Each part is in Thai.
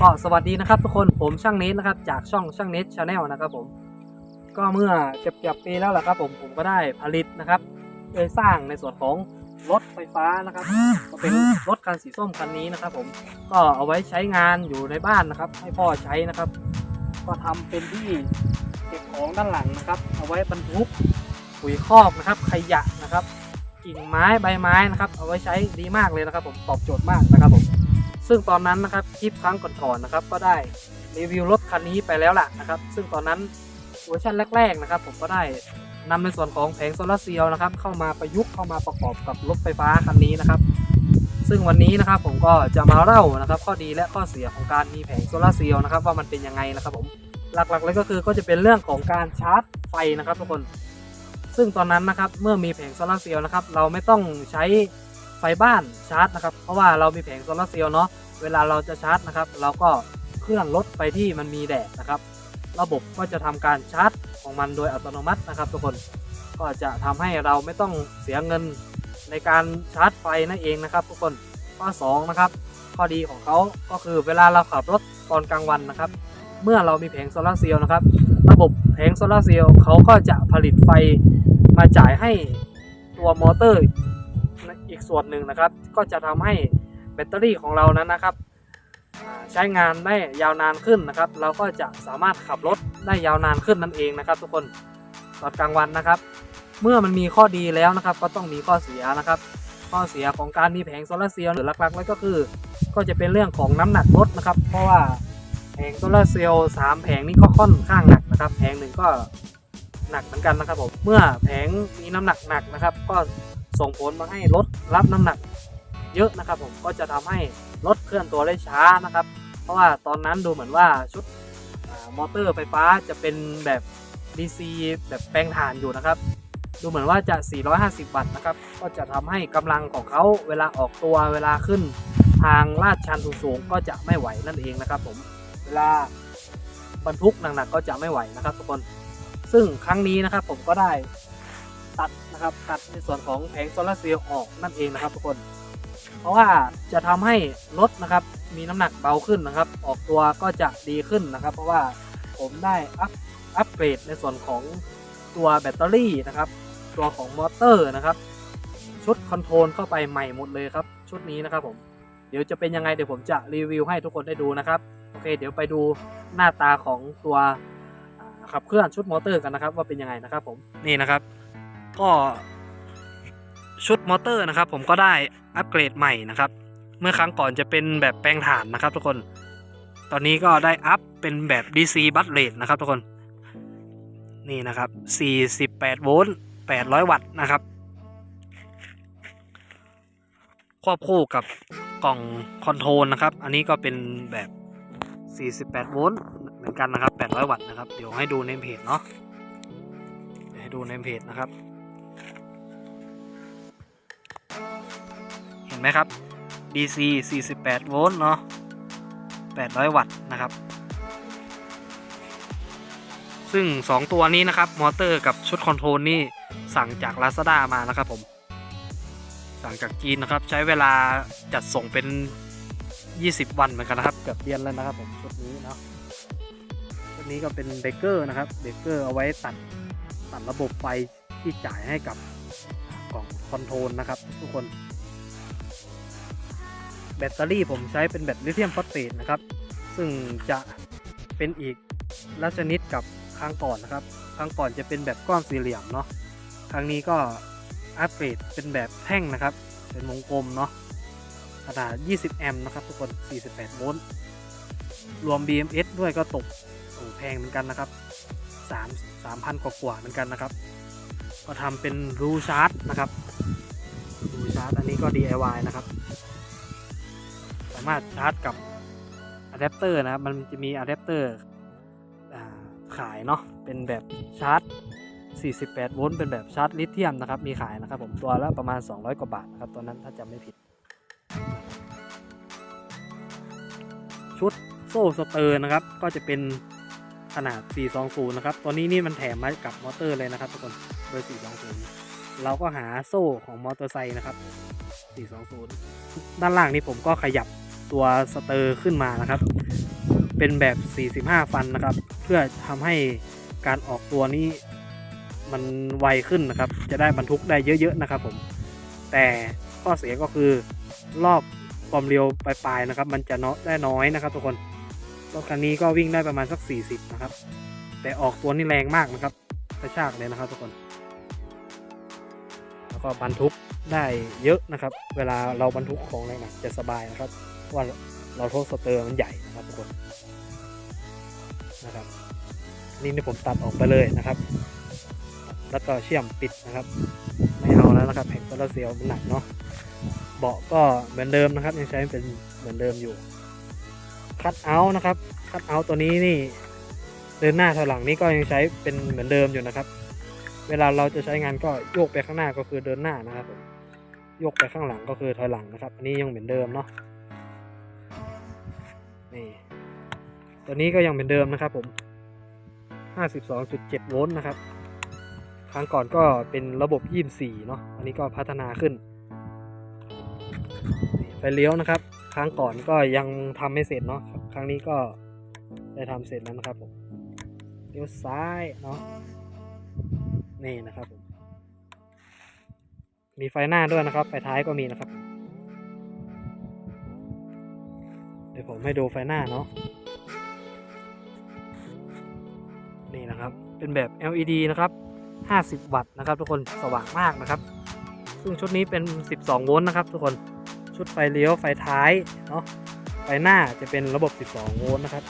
ก็สวัสดีนะครับทุกคนผมช่างเนทนะครับ จากช่องช่างเนทชาแนลนะครับผม ก็เมื่อเก็บเก็บปีแล้วแหละครับ ผมผมก็ได้ผลิตนะครับโดยสร้างในส่วนของรถไฟฟ้านะครับ ก็เป็นรถคันสีส้มคันนี้นะครับ ผมก็เอาไว้ใช้งานอยู่ในบ้านนะครับ ให้พ่อใช้นะครับ ก็ทำเป็นที่เก็บของด้านหลังนะครับ เอาไว้บรรทุกปุ๋ยคอกนะครับ ขยะนะครับ กิ่งไม้ใบไม้นะครับ เอาไว้ใช้ดีมากเลยนะครับ ผมตอบโจทย์มากนะครับผม ซึ่งตอนนั้นนะครับคลิปครั้งก่อนๆนะครับ ก็ได้รีวิวรถคันนี้ไปแล้วล่ะนะครับ ซึ่งตอนนั้นเวอร์ชันแรกๆนะครับ ผมก็ได้นำในส่วนของแผงโซลาร์เซลล์นะครับ เข้ามาประยุกต์เข้ามาประกอบกับรถไฟฟ้าคันนี้นะครับ ซึ่งวันนี้นะครับผมก็จะมาเล่านะครับ ข้อดีและข้อเสียของการมีแผงโซลาร์เซลล์นะครับ ว่ามันเป็นยังไงนะครับผมหลักๆเลยก็คือก็จะเป็นเรื่องของการชาร์จไฟนะครับทุกคน ซึ่งตอนนั้นนะครับเมื่อมีแผงโซลาร์เซลล์นะครับ เราไม่ต้องใช้ ไฟบ้านชาร์จนะครับ เพราะว่าเรามีแผงโซลาร์เซลล์เนาะเวลาเราจะชาร์จนะครับ เราก็เคลื่อนรถไปที่มันมีแดดนะครับ ระบบก็จะทำการชาร์จของมันโดยอัตโนมัตินะครับ ทุกคนก็จะทำให้เราไม่ต้องเสียเงินในการชาร์จไฟนั่นเองนะครับ ทุกคนข้อ2นะครับข้อดีของเขาก็คือเวลาเราขับรถตอนกลางวันนะครับ เมื่อเรามีแผงโซลาร์เซลล์นะครับ ระบบแผงโซลาร์เซลล์เขาก็จะผลิตไฟมาจ่ายให้ตัวมอเตอร์ ส่วนหนึ่งนะครับ ก็จะทำให้แบตเตอรี่ของเรานั้นนะครับใช้งานได้ยาวนานขึ้นนะครับ เราก็จะสามารถขับรถได้ยาวนานขึ้นนั่นเองนะครับ ทุกคนตอนกลางวันนะครับ เมื่อมันมีข้อดีแล้วนะครับ ก็ต้องมีข้อเสียนะครับ ข้อเสียของการมีแผงโซลาร์เซลล์หรือหลักๆเลยก็คือ ก็จะเป็นเรื่องของน้ำหนักรถนะครับ เพราะว่าแผงโซลาร์เซลล์สามแผงนี้ก็ค่อนข้างหนักนะครับ แผงหนึ่งก็หนักเหมือนกันนะครับผมเมื่อแผงมีน้ำหนักหนักนะครับ ก็ ส่งผลมาให้รถรับน้ำหนักเยอะนะครับ ผมก็จะทำให้รถเคลื่อนตัวได้ช้านะครับ เพราะว่าตอนนั้นดูเหมือนว่าชุดอมอเตอร์ไฟฟ้าจะเป็นแบบ DC แบบแปลงถ่านอยู่นะครับ ดูเหมือนว่าจะ 450 วัตต์นะครับ ก็จะทำให้กำลังของเขาเวลาออกตัวเวลาขึ้นทางลาดชันสูงๆก็จะไม่ไหวนั่นเองนะครับ ผมเวลาบรรทุกหนักๆก็จะไม่ไหวนะครับทุกคน ซึ่งครั้งนี้นะครับผมก็ได้ ตัดนะครับตัดในส่วนของแผงโซลาร์เซลล์ออกนั่นเองนะครับทุกคน เพราะว่าจะทำให้รถนะครับมีน้ำหนักเบาขึ้นนะครับ ออกตัวก็จะดีขึ้นนะครับ เพราะว่าผมได้อัพอัปเกรดในส่วนของตัวแบตเตอรี่นะครับ ตัวของมอเตอร์นะครับ ชุดคอนโทรลเข้าไปใหม่หมดเลยครับ ชุดนี้นะครับผมเดี๋ยวจะเป็นยังไงเดี๋ยวผมจะรีวิวให้ทุกคนได้ดูนะครับโอเคเดี๋ยวไปดูหน้าตาของตัวขับเคลื่อนชุดมอเตอร์กันนะครับ ว่าเป็นยังไงนะครับผมนี่นะครับ ก็ชุดมอเตอร์นะครับ ผมก็ได้อัปเกรดใหม่นะครับ เมื่อครั้งก่อนจะเป็นแบบแปลงถ่านนะครับ ทุกคน ตอนนี้ก็ได้อัพเป็นแบบ DC บัตเลทนะครับ ทุกคน นี่นะครับ 48 โวลต์ 800 วัตต์นะครับ ควบคู่กับกล่องคอนโทรลนะครับ อันนี้ก็เป็นแบบ 48 โวลต์เหมือนกันนะครับ 800 วัตต์นะครับ เดี๋ยวให้ดูในเพจเนาะ ให้ดูในเพจนะครับ ห็นไหมครับ DC 48 โวลต์เนาะ 800 วัตต์นะครับ ซึ่ง 2 ตัวนี้นะครับ มอเตอร์กับชุดคอนโทรลนี่สั่งจาก Lazada มานะครับผม สั่งจากจีนนะครับ ใช้เวลาจัดส่งเป็น 20 วันเหมือนกันนะครับ เกือบเดือนแล้วนะครับผมชุดนี้เนาะชุดนี้ก็เป็นเบเกอร์นะครับ เบเกอร์เอาไว้ตัดตัดระบบไฟที่จ่ายให้กับกล่องคอนโทรลนะครับ ทุกคน แบตเตอรี่ผมใช้เป็นแบตลิเธียมฟอสเฟตนะครับ ซึ่งจะเป็นอีกลักชนิดกับครั้งก่อนนะครับ ครั้งก่อนจะเป็นแบบก้อนสี่เหลี่ยมเนาะ ครั้งนี้ก็อัปเกรดเป็นแบบแท่งนะครับ เป็นวงกลมเนาะ ขนาด 20 แอมป์นะครับทุกคน 48 โวลต์ รวม BMS ด้วยก็ตกโอ้แพงเหมือนกันนะครับ 3 3,000 กว่ากว่าเหมือนกันนะครับ ก็ทำเป็นรูชาร์จนะครับ รูชาร์จอันนี้ก็ DIY นะครับ สามารถชาร์จกับอะแดปเตอร์นะครับ มันจะมีอะแดปเตอร์ขายเนาะเป็นแบบชาร์จ 48 โวลต์เป็นแบบชาร์จลิเธียมนะครับ มีขายนะครับผมตัวละประมาณ 200 กว่าบาทนะครับตัวนั้นถ้าจำไม่ผิด ชุดโซ่สเตอร์นะครับ ก็จะเป็นขนาด 420 นะครับ ตัวนี้นี่มันแถมมากับมอเตอร์เลยนะครับทุกคนเบอร์ 420 เราก็หาโซ่ของมอเตอร์ไซค์นะครับ 420 ด้านล่างนี่ผมก็ขยับ ตัวสเตอร์ขึ้นมานะครับ เป็นแบบ 45 ฟันนะครับ เพื่อทำให้การออกตัวนี้มันไวขึ้นนะครับ จะได้บรรทุกได้เยอะ ๆ นะครับผม แต่ข้อเสียก็คือรอบความเร็วปลายๆนะครับ มันจะเนาะได้น้อยนะครับ ทุกคน รถคันนี้ก็วิ่งได้ประมาณสัก 40 นะครับ แต่ออกตัวนี่แรงมากนะครับกระชากเลยนะครับทุกคน แล้วก็บรรทุกได้เยอะนะครับ เวลาเราบรรทุกของแรงหนักจะสบายนะครับเพราะ ว่าเราโทษสเตอร์มันใหญ่นะครับทุกคนนะครับนี่นี่ผมตัดออกไปเลยนะครับ แล้วก็เชื่อมปิดนะครับ ไม่เอาแล้วนะครับแผงโซลาร์เซลล์มันหนักเนาะเบาะก็เหมือนเดิมนะครับ ยังใช้เป็นเหมือนเดิมอยู่คัดเอาท์นะครับคัดเอาท์ตัวนี้นี่เดินหน้าถอยหลังนี่ก็ยังใช้เป็นเหมือนเดิมอยู่นะครับ เวลาเราจะใช้งานก็โยกไปข้างหน้าก็คือเดินหน้านะครับ โยกไปข้างหลังก็คือถอยหลังนะครับ อันนี้ยังเหมือนเดิมเนาะ นี่ตัวนี้ก็ยังเหมือนเดิมนะครับผม 52.7 โวลต์นะครับ ครั้งก่อนก็เป็นระบบ 24 เนาะ อันนี้ก็พัฒนาขึ้น ไฟเลี้ยวนะครับ ครั้งก่อนก็ยังทำไม่เสร็จเนาะ ครั้งนี้ก็ได้ทำเสร็จแล้วนะครับผม เลี้ยวซ้ายเนาะ นี่นะครับผม มีไฟหน้าด้วยนะครับ ไฟท้ายก็มีนะครับ ดี๋ยวผมให้ดูไฟหน้าเนาะนี่นะครับเป็นแบบ LED นะครับ 50 วัตต์นะครับทุกคนสว่างมากนะครับ ซึ่งชุดนี้เป็น 12 โวลต์นะครับทุกคนชุดไฟเลี้ยวไฟท้ายเนาะไฟหน้าจะเป็นระบบ 12 โวลต์นะครับ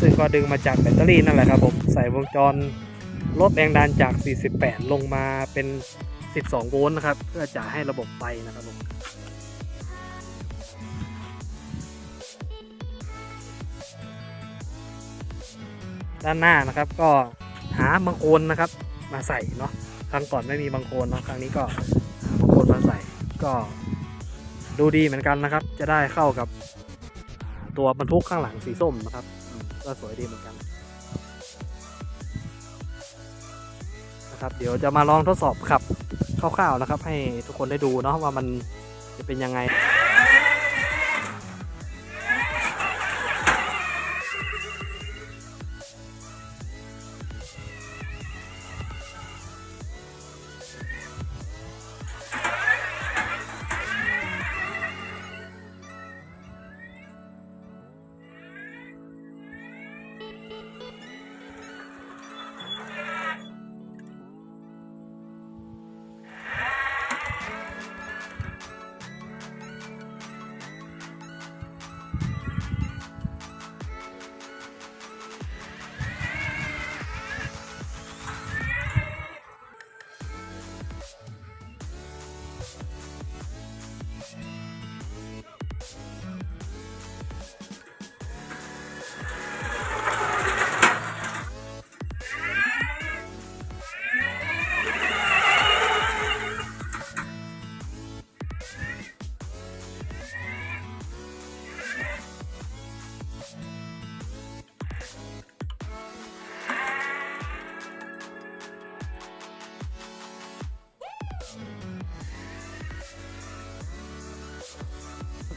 ซึ่งก็ดึงมาจากแบตเตอรี่นั่นแหละครับผมใส่วงจรลดแรงดันจาก 48 ลงมาเป็น 12 โวลต์นะครับ เพื่อจะให้ระบบไฟนะครับผม ด้านหน้านะครับ ก็หาบางโคนนะครับ มาใส่เนาะครั้งก่อนไม่มีบางโคนเนาะครั้งนี้ก็หาบางโคนมาใส่ก็ดูดีเหมือนกันนะครับ จะได้เข้ากับตัวบรรทุกข้างหลังสีส้มนะครับก็สวยดีเหมือนกันนะครับเดี๋ยวจะมาลองทดสอบขับคร่าวๆนะครับ ให้ทุกคนได้ดูเนาะว่ามันจะเป็นยังไง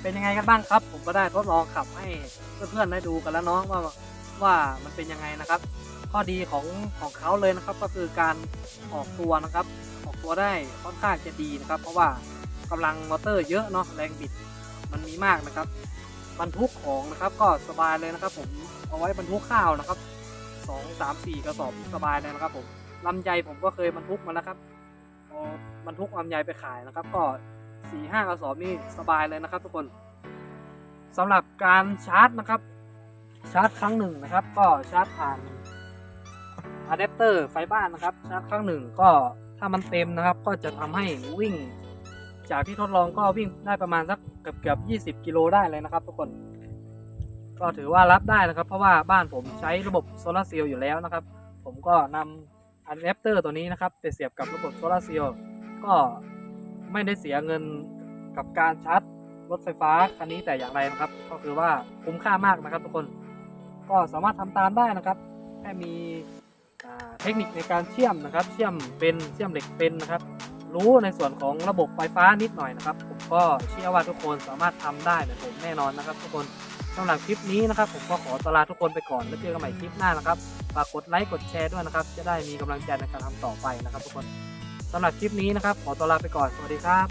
เป็นยังไงกันบ้างครับ ผมก็ได้ทดลองขับให้เพื่อนๆได้ดูกันแล้วเนาะว่าว่ามันเป็นยังไงนะครับ ข้อดีของของเขาเลยนะครับ ก็คือการออกตัวนะครับ ออกตัวได้ค่อนข้างจะดีนะครับ เพราะว่ากำลังมอเตอร์เยอะเนาะแรงบิดมันมีมากนะครับบรรทุกของนะครับก็สบายเลยนะครับ ผมเอาไว้บรรทุกข้าวนะครับสองสามสี่กระสอบสบายเลยนะครับ ผมลำไยผมก็เคยบรรทุกมาแล้วครับเอบรรทุกลำไยไปขายนะครับ ก็ สี่ห้ากระสอบนี่สบายเลยนะครับทุกคนสำหรับการชาร์จนะครับ ชาร์จครั้งหนึ่งนะครับ ก็ชาร์จผ่านอะแดปเตอร์ไฟบ้านนะครับ ชาร์จครั้งหนึ่งก็ถ้ามันเต็มนะครับ ก็จะทำให้วิ่ง จากที่ทดลองก็วิ่งได้ประมาณสักเกือบเกือบ20กิโลได้เลยนะครับ ทุกคน ก็ถือว่ารับได้นะครับ เพราะว่าบ้านผมใช้ระบบโซลาร์เซลล์อยู่แล้วนะครับ ผมก็นำอะแดปเตอร์ตัวนี้นะครับไปเสียบกับระบบโซลาร์เซลล์ก็ ไม่ได้เสียเงินกับการชาร์จรถไฟฟ้าคันนี้แต่อย่างไรนะครับ ก็คือว่าคุ้มค่ามากนะครับทุกคนก็สามารถทำตามได้นะครับแค่มีเทคนิคในการเชื่อมนะครับ เชื่อมเป็นเชื่อมเหล็กเป็นนะครับ รู้ในส่วนของระบบไฟฟ้านิดหน่อยนะครับ ผมก็เชื่อว่าทุกคนสามารถทำได้เหมือนผมแน่นอนนะครับ ทุกคนสำหรับคลิปนี้นะครับ ผมก็ขอตลาทุกคนไปก่อนแล้วเจอกันใหม่คลิปหน้านะครับฝากกดไลค์กดแชร์ด้วยนะครับ จะได้มีกำลังใจในการทำต่อไปนะครับ ทุกคน สำหรับคลิปนี้นะครับขอตัวลาไปก่อนสวัสดีครับ